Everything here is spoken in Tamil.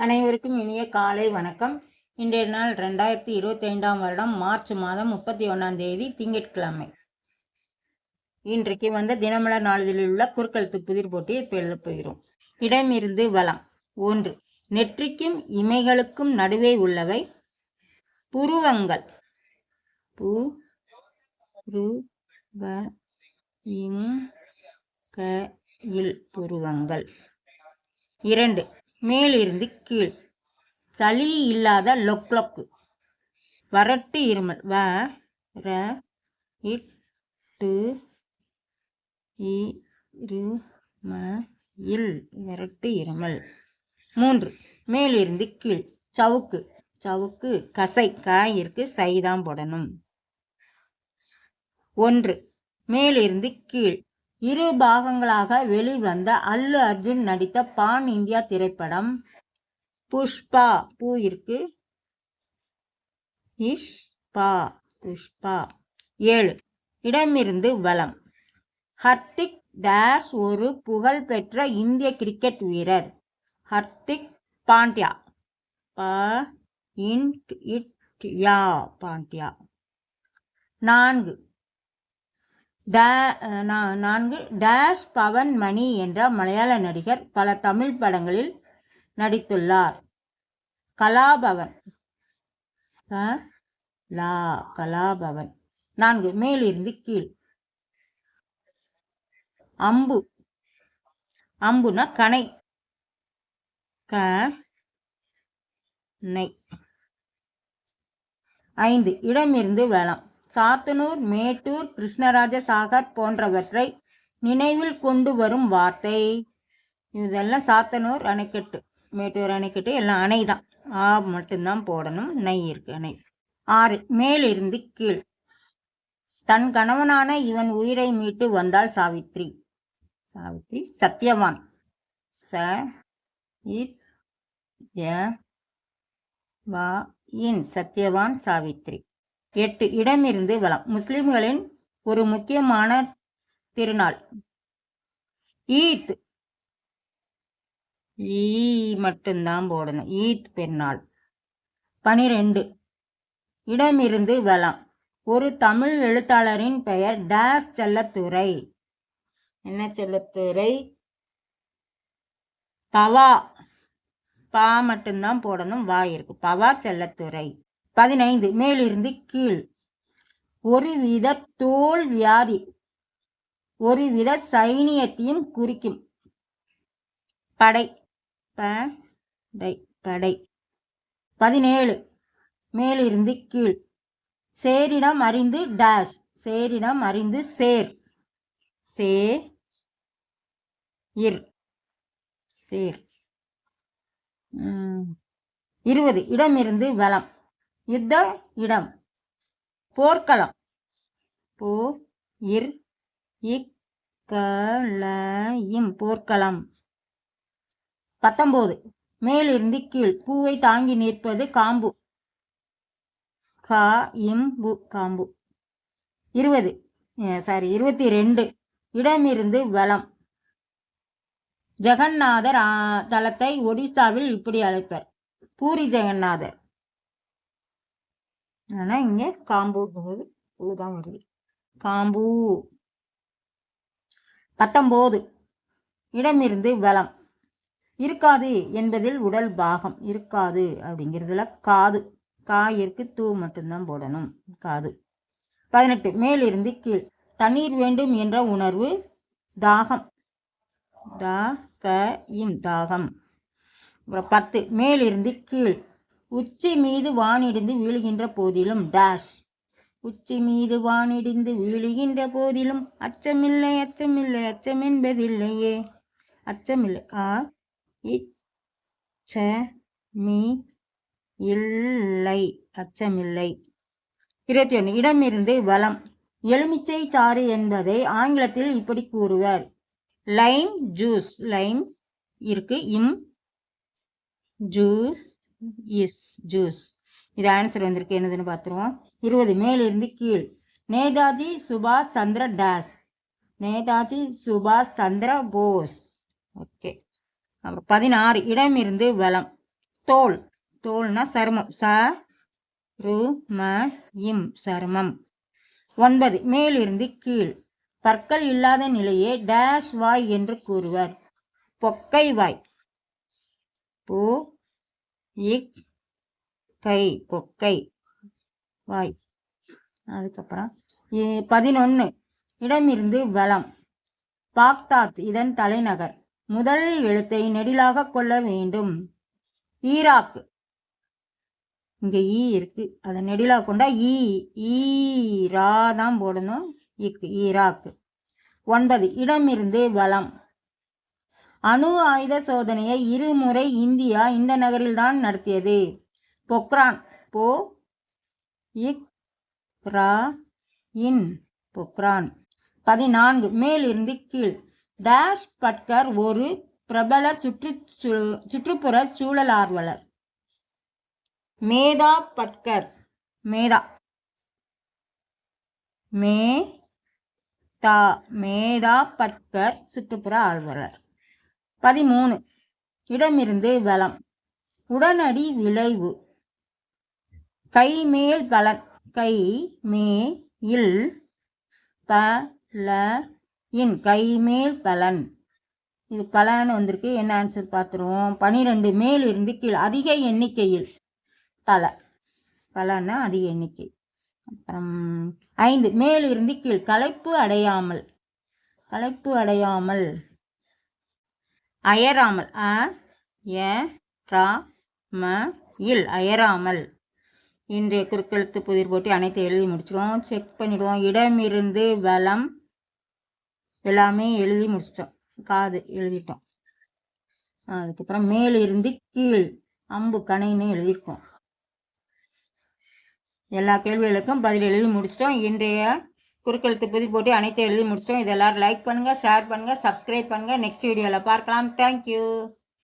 அனைவருக்கும் இனிய காலை வணக்கம். இன்றைய நாள் ரெண்டாயிரத்தி இருபத்தி ஐந்தாம் வருடம் மார்ச் மாதம் முப்பத்தி ஒன்றாம் தேதி திங்கட்கிழமை. இன்றைக்கு வந்து தினமலர் நாளிதழில் உள்ள குறுக்கெழுத்து புதிர் போட்டியை இப்போ போகிறோம். இடமிருந்து வளம். ஒன்று நெற்றிக்கும் இமைகளுக்கும் நடுவே உள்ளவை புருவங்கள். பு ரு வ இம் க இல் புருவங்கள். இரண்டு மேலிருந்து கீழ். சளி இல்லாத லொக் லொக்கு வறட்டு இருமல். வ ர இட்டு இ ரு ம இல். வறட்டு இருமல். மூன்று. மேலிருந்து கீழ். சவுக்கு. சவுக்கு கசை. காய் இருக்கு போடணும். ஒன்று. மேலிருந்து கீழ். இரு பாகங்களாக வெளிவந்த அல்லு அர்ஜுன் நடித்த பான் இந்தியா திரைப்படம். புஷ்பா பூ இருக்கு. இஷ்பா புஷ்பா. ஏழு. இடமிருந்து வலம். ஹர்திக் டேஷ் ஒரு புகழ்பெற்ற இந்திய கிரிக்கெட் வீரர். ஹர்திக் பாண்டியா. ப இன்ட் இட் யா பாண்டியா. நான்கு. நான்கு டேஷ் பவன் மணி என்ற மலையாள நடிகர் பல தமிழ் படங்களில் நடித்துள்ளார். கலாபவன். லா கலாபவன். நான்கு மேலிருந்து கீழ். அம்பு. அம்புனா கனை. க நை ஐந்து இடமிருந்து வேளாண். சாத்தனூர் மேட்டூர் கிருஷ்ணராஜ சாகர் போன்றவற்றை நினைவில் கொண்டு வரும் வார்த்தை. இதெல்லாம் சாத்தனூர் அணைக்கட்டு மேட்டூர் அணைக்கட்டு எல்லாம் அணை தான். ஆ மட்டும்தான் போடணும் நை இருக்கு அணை. ஆறு மேலிருந்து கீழ். தன் கணவனான இவன் உயிரை மீட்டு வந்தாள் சாவித்ரி. சாவித்ரி சத்யவான். ச இத் ய வா இன் சத்யவான் சாவித்ரி. எட்டு இடமிருந்து வளம். முஸ்லிம்களின் ஒரு முக்கியமான திருநாள். ஈத். ஈ மட்டும்தான் போடணும். ஈத் பெருநாள். பனிரெண்டு. இடமிருந்து வளம். ஒரு தமிழ் எழுத்தாளரின் பெயர் டேஸ் செல்லத்துறை. என்ன செல்லத்துறை? பவா. பா மட்டும்தான் போடணும். வா இருக்கு. பவா செல்லத்துறை. பதினைந்து. மேலிருந்து கீழ். ஒருவித தோல் வியாதி. ஒருவித சைனியத்தையும் குறிக்கும். படை. படை. படை. பதினேழு. மேலிருந்து கீழ். சேரிடம் அறிந்து டேஷ். சேரிடம் அறிந்து சேர். சே இர் சேர் இருபது. இடமிருந்து வளம் யுத்த இடம். போர்க்களம். போ இர் இக் க இம் போர்க்களம். பத்தொம்போது. மேலிருந்து கீழ். பூவை தாங்கி நிற்பது காம்பு. கா இம்பு காம்பு. இருபது. சாரி இருபத்தி ரெண்டு இடமிருந்து வளம் ஜெகநாதர் தலத்தை ஒடிசாவில் இப்படி அழைப்பர். பூரி ஜெகநாதர். ஆனா இங்க காம்பு போகுது. பூ தான் வருது. காம்பு. பத்தொம்போது. இடமிருந்து வளம் இருக்காது என்பதில் உடல் பாகம். இருக்காது அப்படிங்கிறதுல காது. காயிற்கு தூ மட்டும்தான் போடணும். காது. பதினெட்டு. மேலிருந்து கீழ். தண்ணீர் வேண்டும் என்ற உணர்வு தாகம். தா க தாகம். அப்புறம் பத்து. மேலிருந்து கீழ். உச்சி மீது வானிடிந்து வீழுகின்ற போதிலும் டேஷ் உச்சி மீது வானிடிந்து வீழுகின்ற போதிலும் அச்சமில்லை அச்சமில்லை அச்சம் என்பதில்லையே அச்சமில்லை. ஆ இச்ச மீ இல்லை அச்சமில்லை. இருபத்தி ஒன்று இடமிருந்து வளம் எலுமிச்சை சாறு என்பதை ஆங்கிலத்தில் இப்படி கூறுவர். லைம் ஜூஸ் லைம் இருக்கு. இம் ஜூஸ் இஸ் ஜூஸ் இது ஆன்சர் வந்திருக்கு. என்னதுன்னு பார்த்துருவோம். இருபது மேலிருந்து கீழ். நேதாஜி சுபாஷ் சந்திர டேஸ் நேதாஜி சுபாஷ் சந்திர போஸ். ஓகே அப்புறம் பதினாறு இடமிருந்து வளம் தோல். தோல்னா சருமம். ச ரு ம இம் சருமம். ஒன்பது மேலிருந்து கீழ். பற்கள் இல்லாத நிலையே டேஷ் வாய் என்று கூறுவர். பொக்கை வாய். பூ இக் கை பொக்கை வாய். அதுக்கப்புறம் பதினொன்று இடமிருந்து வளம் பாக்தாத் இதன் தலைநகர். முதல் எழுத்தை நெடிலாக கொள்ள வேண்டும். ஈராக். இங்க ஈ இருக்கு. அதை நெடிலாக கொண்டா ஈ ஈரா தான் போடணும். இக்கு ஈராக். ஒன்பது. இடமிருந்து வளம் அணு ஆயுத சோதனையை இருமுறை இந்தியா இந்த நகரில்தான் நடத்தியது. பொக்ரான் போ. இக் ரா இன் பொக்ரான். பதினான்கு மேலிருந்து கீழ். டேஷ் பட்கர் ஒரு பிரபல சுற்று சுற்றுப்புற சூழல் ஆர்வலர் மேதா பட்கர் மேதா. மே தா மேதா பட்கர் சுற்றுப்புற ஆர்வலர். பதிமூணு. இடமிருந்து வளம் உடனடி விளைவு. கை மேல் பலன். கை மே இல் ப ல இன் கைமேல் பலன். இது பலன் வந்திருக்கு. என்ன ஆன்சர் பார்த்துருவோம். பனிரெண்டு மேல் இருந்து கீழ். அதிக எண்ணிக்கையில். பல பலன்னா அதிக எண்ணிக்கை. அப்புறம் ஐந்து. மேல் இருந்து கீழ். களைப்பு அடையாமல். களைப்பு அடையாமல். அயராமல் அ ய ரா ம இல் அயராமல். இன்றைய குறுக்கெழுத்து புதிர் போட்டி அனைத்து எழுதி முடிச்சிடுவோம் செக் பண்ணிடுவோம். இடமிருந்து வளம் எல்லாமே எழுதி முடிச்சிட்டோம். காது எழுதிட்டோம். அதுக்கப்புறம் மேலிருந்து கீழ் அம்பு கணைன்னு எழுதியிருக்கோம். எல்லா கேள்விகளுக்கும் பதில் எழுதி முடிச்சிட்டோம். இன்றைய குறுக்கெழுத்து பதி போட்டு அனைத்து எழுதி முடிச்சிட்டோம். இது லைக் பண்ணுங்கள் ஷேர் பண்ணுங்கள் சப்ஸ்கிரைப் பண்ணுங்கள் நெக்ஸ்ட் வீடியோவில் பார்க்கலாம். தேங்க்யூ